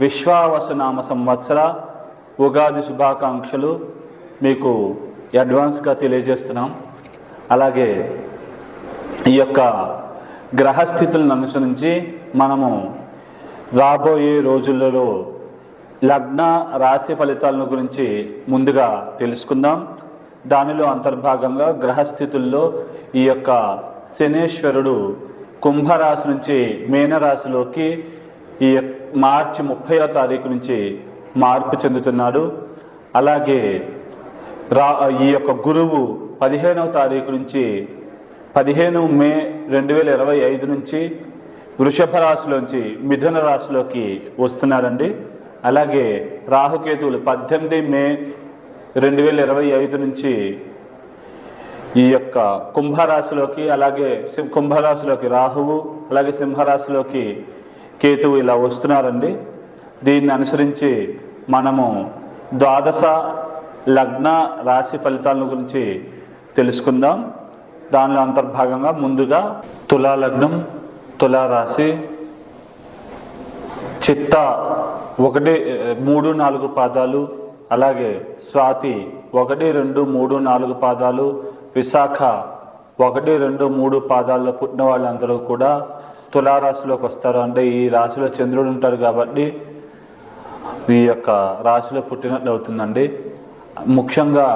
విశ్వావసనామ సంవత్సర ఉగాది శుభాకాంక్షలు మీకు అడ్వాన్స్గా తెలియజేస్తున్నాం. అలాగే ఈ యొక్క గ్రహస్థితులను అనుసరించి మనము రాబోయే రోజులలో లగ్న రాశి ఫలితాలను గురించి ముందుగా తెలుసుకుందాం. దానిలో అంతర్భాగంగా గ్రహస్థితుల్లో ఈ యొక్క శనేశ్వరుడు కుంభరాశి నుంచి మీనరాశిలోకి ఈ యొక్క మార్చి ముప్పైవ తారీఖు నుంచి మార్పు చెందుతున్నాడు. అలాగే రా ఈ యొక్క గురువు పదిహేనవ తారీఖు నుంచి పదిహేను మే రెండు వేల ఇరవై ఐదు నుంచి వృషభ రాశిలోంచి మిథున రాశిలోకి వస్తున్నారండి. అలాగే రాహుకేతువులు పద్దెనిమిది మే రెండు వేల ఇరవై ఐదు నుంచి ఈ యొక్క కుంభరాశిలోకి అలాగే కుంభరాశిలోకి రాహువు అలాగే సింహరాశిలోకి కేతువు ఇలా వస్తున్నారండి. దీన్ని అనుసరించి మనము ద్వాదశ లగ్న రాశి ఫలితాల గురించి తెలుసుకుందాం. దానిలో అంతర్భాగంగా ముందుగా తులా లగ్నం తులా రాశి చిత్త ఒకటి మూడు నాలుగు పాదాలు అలాగే స్వాతి ఒకటి రెండు మూడు నాలుగు పాదాలు విశాఖ ఒకటి రెండు మూడు పాదాల్లో పుట్టిన వాళ్ళందరూ కూడా తులారాశిలోకి వస్తారు. అంటే ఈ రాశిలో చంద్రుడు ఉంటాడు కాబట్టి ఈ యొక్క రాశిలో పుట్టినట్లు అవుతుందండి. ముఖ్యంగా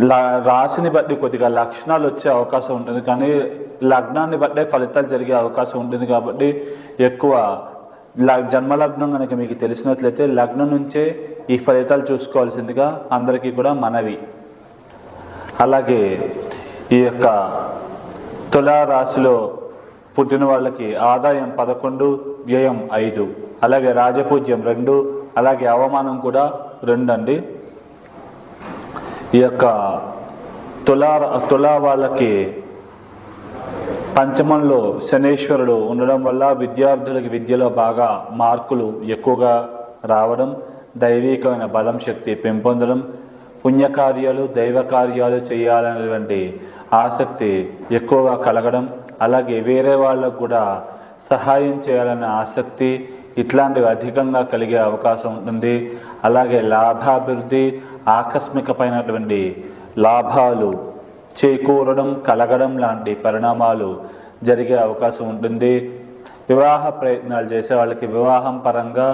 లా రాశిని బట్టి కొద్దిగా లక్షణాలు వచ్చే అవకాశం ఉంటుంది. కానీ లగ్నాన్ని బట్టే ఫలితాలు జరిగే అవకాశం ఉంటుంది కాబట్టి ఎక్కువ జన్మలగ్నం కనుక మీకు తెలిసినట్లయితే లగ్నం నుంచే ఈ ఫలితాలు చూసుకోవాల్సిందిగా అందరికీ కూడా మనవి. అలాగే ఈ యొక్క తులా రాశిలో పుట్టిన వాళ్ళకి ఆదాయం పదకొండు వ్యయం ఐదు. అలాగే రాజపూజ్యం రెండు అలాగే అవమానం కూడా రెండు అండి ఈ యొక్క తులా తులా వాళ్ళకి పంచమంలో శనేశ్వరుడు ఉండడం వల్ల విద్యార్థులకి విద్యలో బాగా మార్కులు ఎక్కువగా రావడం దైవికమైన బలం శక్తి పెంపొందడం పుణ్యకార్యాలు దైవ కార్యాలు చేయాలనేటువంటి ఆసక్తి ఎక్కువగా కలగడం అలాగే వేరే వాళ్ళకు కూడా సహాయం చేయాలనే ఆసక్తి ఇట్లాంటివి అధికంగా కలిగే అవకాశం ఉంటుంది. అలాగే లాభాభివృద్ధి ఆకస్మికమైనటువంటి లాభాలు చేకూరడం కలగడం లాంటి పరిణామాలు జరిగే అవకాశం ఉంటుంది. వివాహ ప్రయత్నాలు చేసే వాళ్ళకి వివాహం పరంగా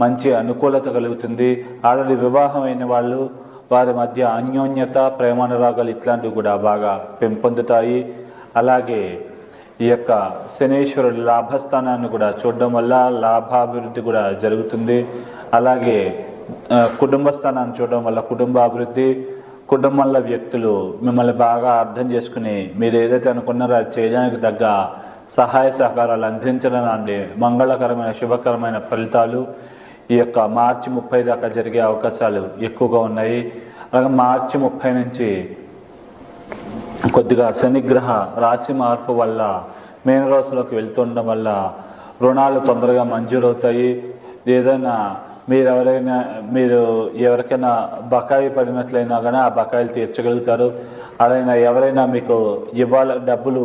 మంచి అనుకూలత కలుగుతుంది. ఆల్రెడీ వివాహం అయిన వాళ్ళు వారి మధ్య అన్యోన్యత ప్రేమానురాగాలు ఇట్లాంటివి కూడా బాగా పెంపొందుతాయి. అలాగే ఈ యొక్క శనేశ్వరుడు లాభస్థానాన్ని కూడా చూడడం వల్ల లాభాభివృద్ధి కూడా జరుగుతుంది. అలాగే కుటుంబ స్థానాన్ని చూడడం వల్ల కుటుంబాభివృద్ధి కుటుంబంలో వ్యక్తులు మిమ్మల్ని బాగా అర్థం చేసుకుని మీరు ఏదైతే అనుకున్నారో అది చేయడానికి తగ్గ సహాయ సహకారాలు అందించడం లాంటి మంగళకరమైన శుభకరమైన ఫలితాలు ఈ యొక్క మార్చి ముప్పై దాకా జరిగే అవకాశాలు ఎక్కువగా ఉన్నాయి. అలాగే మార్చి ముప్పై నుంచి కొద్దిగా శనిగ్రహ రాశి మార్పు వల్ల మీనరాశిలోకి వెళ్తుండడం వల్ల రుణాలు తొందరగా మంజూరవుతాయి. ఏదైనా మీరు ఎవరైనా మీరు ఎవరికైనా బకాయి పడినట్లయినా కానీ ఆ బకాయిలు తీర్చగలుగుతారు. అలాగే ఎవరైనా మీకు ఇవ్వాల డబ్బులు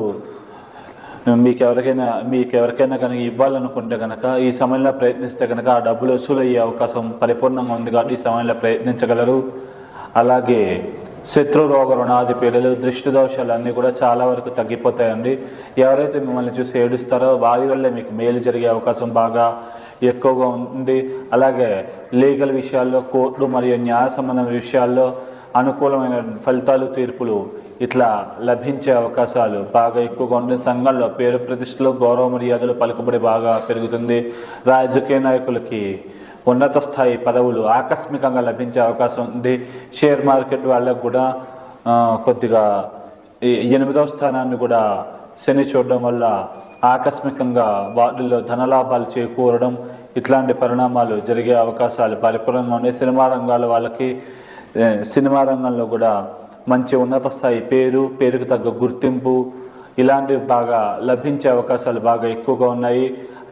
మీకు ఎవరికైనా మీకు ఎవరికైనా కనుక ఇవ్వాలనుకుంటే కనుక ఈ సమయంలో ప్రయత్నిస్తే కనుక ఆ డబ్బులు వసూలు అయ్యే అవకాశం పరిపూర్ణంగా ఉంది కాబట్టి ఈ సమయంలో ప్రయత్నించగలరు. అలాగే శత్రు రోగ రుణాది పీడలు దృష్టి దోషాలు అన్నీ కూడా చాలా వరకు తగ్గిపోతాయండి. ఎవరైతే మిమ్మల్ని చూసి ఏడుస్తారో వారి వల్లే మీకు మేలు జరిగే అవకాశం బాగా ఎక్కువగా ఉంది. అలాగే లీగల్ విషయాల్లో కోర్టు మరియు న్యాయ సంబంధం విషయాల్లో అనుకూలమైన ఫలితాలు తీర్పులు ఇట్లా లభించే అవకాశాలు బాగా ఎక్కువగా ఉండే సంఘంలో పేరు ప్రతిష్టలు గౌరవ మర్యాదలు పలుకుబడి బాగా పెరుగుతుంది. రాజకీయ నాయకులకి ఉన్నత స్థాయి పదవులు ఆకస్మికంగా లభించే అవకాశం ఉంది. షేర్ మార్కెట్ వాళ్ళకు కూడా కొద్దిగా ఈ ఎనిమిదవ స్థానాన్ని కూడా శని చూడడం వల్ల ఆకస్మికంగా వాటిల్లో ధనలాభాలు చేకూరడం ఇట్లాంటి పరిణామాలు జరిగే అవకాశాలు పరిపూర్ణంగా ఉన్నాయి. సినిమా రంగాల వాళ్ళకి సినిమా రంగంలో కూడా మంచి ఉన్నత స్థాయి పేరు పేరుకు తగ్గ గుర్తింపు ఇలాంటివి బాగా లభించే అవకాశాలు బాగా ఎక్కువగా ఉన్నాయి.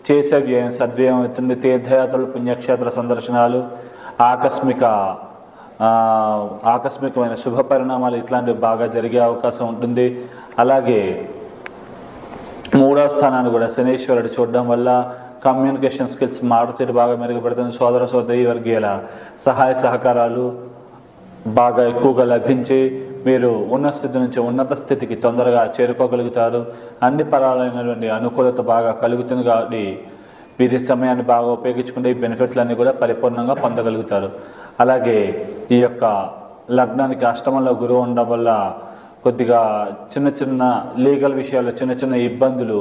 చేసే వ్యయం సద్వ్యయం అవుతుంది తీర్థయాత్రలు పుణ్యక్షేత్ర సందర్శనాలు. ఆకస్మిక ఆకస్మికమైన శుభ పరిణామాలు ఇట్లాంటివి బాగా జరిగే అవకాశం ఉంటుంది. అలాగే మూడవ స్థానాన్ని కూడా శనీశ్వరుడు చూడడం వల్ల కమ్యూనికేషన్ స్కిల్స్ మారుతీరు బాగా మెరుగుపడుతుంది. సోదర సోదరి వర్గీయుల సహాయ సహకారాలు బాగా ఎక్కువగా లభించి మీరు ఉన్న స్థితి నుంచి ఉన్నత స్థితికి తొందరగా చేరుకోగలుగుతారు. అన్ని పరాలైనటువంటి అనుకూలత బాగా కలుగుతుంది కాబట్టి మీరు ఈ సమయాన్ని బాగా ఉపయోగించుకుంటే ఈ బెనిఫిట్లన్నీ కూడా పరిపూర్ణంగా పొందగలుగుతారు. అలాగే ఈ యొక్క లగ్నానికి అష్టమంలో గురువు ఉండడం వల్ల కొద్దిగా చిన్న చిన్న లీగల్ విషయాల్లో చిన్న చిన్న ఇబ్బందులు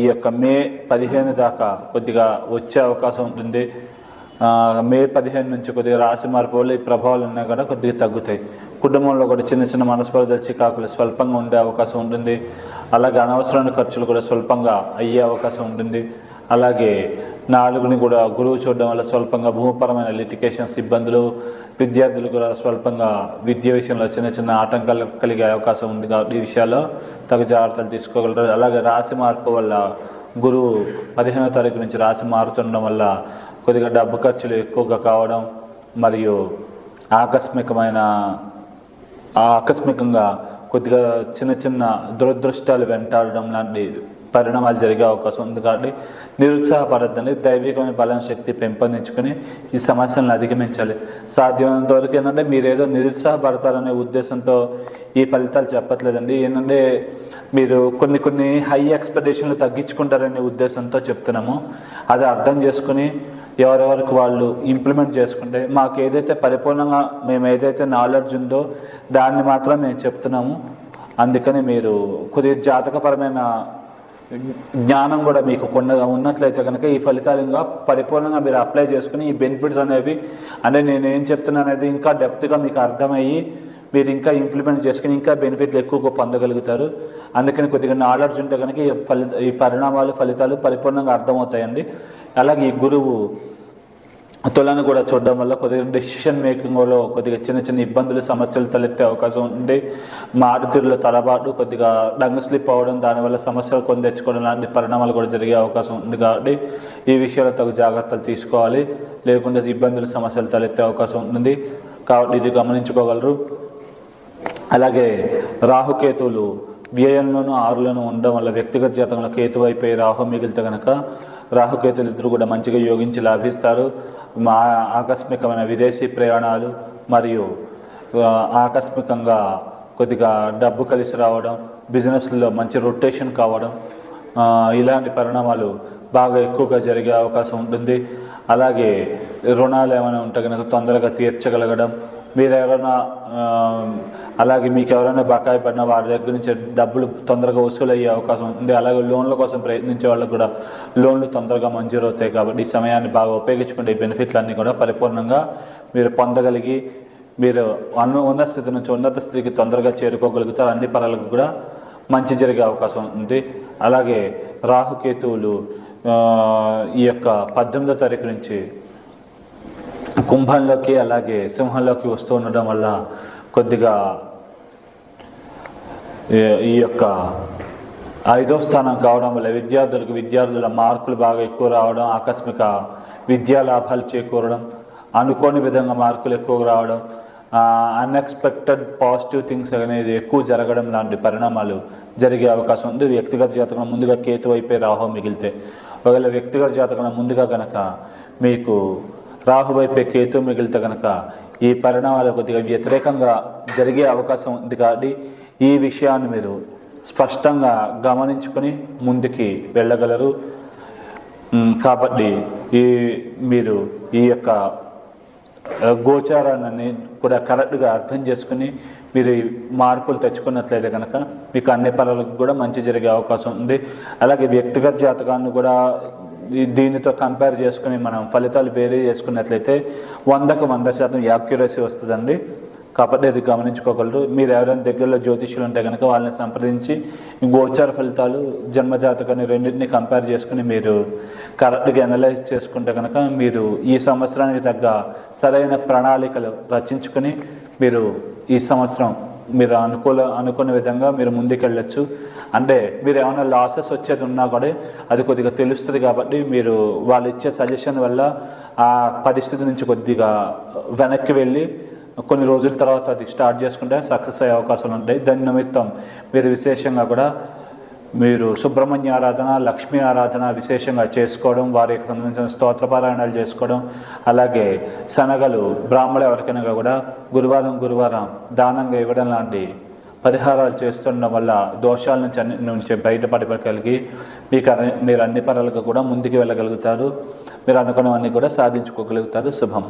ఈ యొక్క మే పదిహేను దాకా కొద్దిగా వచ్చే అవకాశం ఉంటుంది. మే పదిహేను నుంచి కొద్దిగా రాశి మార్పు వల్ల ఈ ప్రభావాలు ఉన్నా కూడా కొద్దిగా తగ్గుతాయి. కుటుంబంలో కూడా చిన్న చిన్న మనస్పర్ధలు చికాకులు స్వల్పంగా ఉండే అవకాశం ఉంటుంది. అలాగే అనవసరమైన ఖర్చులు కూడా స్వల్పంగా అయ్యే అవకాశం ఉంటుంది. అలాగే నాలుగుని కూడా గురువు చూడడం వల్ల స్వల్పంగా భూమిపరమైన లిటికేషన్స్ ఇబ్బందులు విద్యార్థులు కూడా స్వల్పంగా విద్య విషయంలో చిన్న చిన్న ఆటంకాలు కలిగే అవకాశం ఉంది కాబట్టి ఈ విషయాల్లో తగు జాగ్రత్తలు తీసుకోగలరు. అలాగే రాశి మార్పు వల్ల గురువు పదిహేనో తారీఖు నుంచి రాశి మారుతుండడం వల్ల కొద్దిగా డబ్బు ఖర్చులు ఎక్కువగా కావడం మరియు ఆకస్మికమైన ఆకస్మికంగా కొద్దిగా చిన్న చిన్న దురదృష్టాలు వెంటాడడం లాంటి పరిణామాలు జరిగే అవకాశం ఉంది కాబట్టి నిరుత్సాహపడద్దండి. దైవికమైన బలం శక్తి పెంపొందించుకొని ఈ సమస్యలను అధిగమించాలి. సాధ్యమైనంత వరకు ఏంటంటే మీరు ఏదో నిరుత్సాహపడతారనే ఉద్దేశంతో ఈ ఫలితాలు చెప్పట్లేదండి. ఏంటంటే మీరు కొన్ని కొన్ని హై ఎక్స్పెక్టేషన్లు తగ్గించుకుంటారనే ఉద్దేశంతో చెప్తున్నాము. అది అర్థం చేసుకుని ఎవరెవరికి వాళ్ళు ఇంప్లిమెంట్ చేసుకుంటే మాకు ఏదైతే పరిపూర్ణంగా మేము ఏదైతే నాలెడ్జ్ ఉందో దాన్ని మాత్రం మేము చెప్తున్నాము. అందుకని మీరు కొద్దిగా జాతకపరమైన జ్ఞానం కూడా మీకు కొన్నగా ఉన్నట్లయితే కనుక ఈ ఫలితాలు ఇంకా పరిపూర్ణంగా మీరు అప్లై చేసుకుని ఈ బెనిఫిట్స్ అనేవి అంటే నేను ఏం చెప్తున్నా అనేది ఇంకా డెప్త్గా మీకు అర్థమయ్యి మీరు ఇంకా ఇంప్లిమెంట్ చేసుకుని ఇంకా బెనిఫిట్లు ఎక్కువగా పొందగలుగుతారు. అందుకని కొద్దిగా నాలెడ్జ్ ఉంటే కనుక ఈ ఫలిత ఈ పరిణామాలు ఫలితాలు పరిపూర్ణంగా అర్థమవుతాయండి. అలాగే ఈ గురువు తులను కూడా చూడడం వల్ల కొద్దిగా డెసిషన్ మేకింగ్లో కొద్దిగా చిన్న చిన్న ఇబ్బందులు సమస్యలు తలెత్తే అవకాశం ఉంది. మారుతీరులో తలబాటు కొద్దిగా డంగు స్లిప్ అవ్వడం దానివల్ల సమస్యలు కొని తెచ్చుకోవడం లాంటి పరిణామాలు కూడా జరిగే అవకాశం ఉంది కాబట్టి ఈ విషయాల్లో తగు జాగ్రత్తలు తీసుకోవాలి. లేకుంటే ఇబ్బందులు సమస్యలు తలెత్తే అవకాశం ఉంటుంది కాబట్టి ఇది గమనించుకోగలరు. అలాగే రాహుకేతువులు వ్యయంలోనూ ఆరులను ఉండడం వల్ల వ్యక్తిగత జాతకంలో కేతు అయిపోయి రాహు మిగిలితే కనుక రాహుకేతులు ఇద్దరు కూడా మంచిగా యోగించి లాభిస్తారు. మా ఆకస్మికమైన విదేశీ ప్రయాణాలు మరియు ఆకస్మికంగా కొద్దిగా డబ్బు కలిసి రావడం బిజినెస్లో మంచి రొటేషన్ కావడం ఇలాంటి పరిణామాలు బాగా ఎక్కువగా జరిగే అవకాశం ఉంటుంది. అలాగే రుణాలు ఏమైనా ఉంటే కనుక తొందరగా తీర్చగలగడం మీరు ఎవరైనా అలాగే మీకు ఎవరైనా బకాయి పడిన వారి దగ్గర నుంచి డబ్బులు తొందరగా వసూలు అయ్యే అవకాశం ఉంటుంది అలాగే లోన్ల కోసం ప్రయత్నించే వాళ్ళకు కూడా లోన్లు తొందరగా మంజూరు అవుతాయి కాబట్టి ఈ సమయాన్ని బాగా ఉపయోగించుకుంటే ఈ బెనిఫిట్లన్నీ కూడా పరిపూర్ణంగా మీరు పొందగలిగి మీరు అన్న ఉన్నత స్థితి నుంచి ఉన్నత స్థితికి తొందరగా చేరుకోగలుగుతారు. అన్ని పనులకు కూడా మంచి జరిగే అవకాశం ఉంది. అలాగే రాహుకేతువులు ఈ యొక్క పద్దెనిమిదో తారీఖు నుంచి కుంభంలోకి అలాగే సింహంలోకి వస్తూ ఉండడం వల్ల కొద్దిగా ఈ- ఈ యొక్క ఐదో స్థానం కావడం వల్ల విద్యార్థులకు విద్యార్థుల మార్కులు బాగా ఎక్కువ రావడం ఆకస్మిక విద్యా లాభాలు చేకూరడం అనుకోని విధంగా మార్కులు ఎక్కువ రావడం అన్ఎక్స్పెక్టెడ్ పాజిటివ్ థింగ్స్ అనేది ఎక్కువ జరగడం లాంటి పరిణామాలు జరిగే అవకాశం ఉంది. వ్యక్తిగత జాతకం ముందుగా కేతు అయిపోయి రాహో మిగిలితే ఒకవేళ వ్యక్తిగత జాతకం ముందుగా గనక మీకు రాహు వైపే కేతు మిగిలితే కనుక ఈ పరిణామాలు కొద్దిగా వ్యతిరేకంగా జరిగే అవకాశం ఉంది కాబట్టి ఈ విషయాన్ని మీరు స్పష్టంగా గమనించుకొని ముందుకి వెళ్ళగలరు. కాబట్టి ఈ మీరు ఈ యొక్క గోచారాన్ని కూడా కరెక్ట్గా అర్థం చేసుకుని మీరు మార్పులు తెచ్చుకున్నట్లయితే కనుక మీకు అన్ని పనులకు కూడా మంచి జరిగే అవకాశం ఉంది. అలాగే వ్యక్తిగత జాతకాన్ని కూడా దీనితో కంపేర్ చేసుకుని మనం ఫలితాలు వేరే చేసుకున్నట్లయితే వందకు వంద శాతం యాక్యురసీ వస్తుందండి. కాబట్టి అది గమనించుకోగలరు. మీరు ఎవరైనా దగ్గరలో జ్యోతిష్యులు ఉంటే కనుక వాళ్ళని సంప్రదించి గోచార ఫలితాలు జన్మజాతకాన్ని రెండింటిని కంపేర్ చేసుకుని మీరు కరెక్ట్గా అనలైజ్ చేసుకుంటే కనుక మీరు ఈ సంవత్సరానికి తగ్గ సరైన ప్రణాళికలు రచించుకొని మీరు ఈ సంవత్సరం మీరు అనుకూల అనుకున్న విధంగా మీరు ముందుకెళ్ళచ్చు. అంటే మీరు ఏమైనా లాసెస్ వచ్చేది ఉన్నా కూడా అది కొద్దిగా తెలుస్తుంది కాబట్టి మీరు వాళ్ళు ఇచ్చే సజెషన్ వల్ల ఆ పరిస్థితి నుంచి కొద్దిగా వెనక్కి వెళ్ళి కొన్ని రోజుల తర్వాత అది స్టార్ట్ చేసుకుంటే సక్సెస్ అయ్యే అవకాశాలు ఉంటాయి. దాని నిమిత్తం మీరు విశేషంగా కూడా మీరు సుబ్రహ్మణ్య ఆరాధన లక్ష్మీ ఆరాధన విశేషంగా చేసుకోవడం వారికి సంబంధించిన స్తోత్రపారాయణాలు చేసుకోవడం అలాగే శనగలు బ్రాహ్మణులు ఎవరికైనా కూడా గురువారం గురువారం దానంగా ఇవ్వడం లాంటి పరిహారాలు చేస్తుండడం వల్ల దోషాల నుంచి అన్ని నుంచి బయటపడగలిగి మీకు అన్ని- మీరు అన్ని పనులకు కూడా ముందుకు వెళ్ళగలుగుతారు. మీరు అనుకున్నవన్నీ కూడా సాధించుకోగలుగుతారు. శుభం.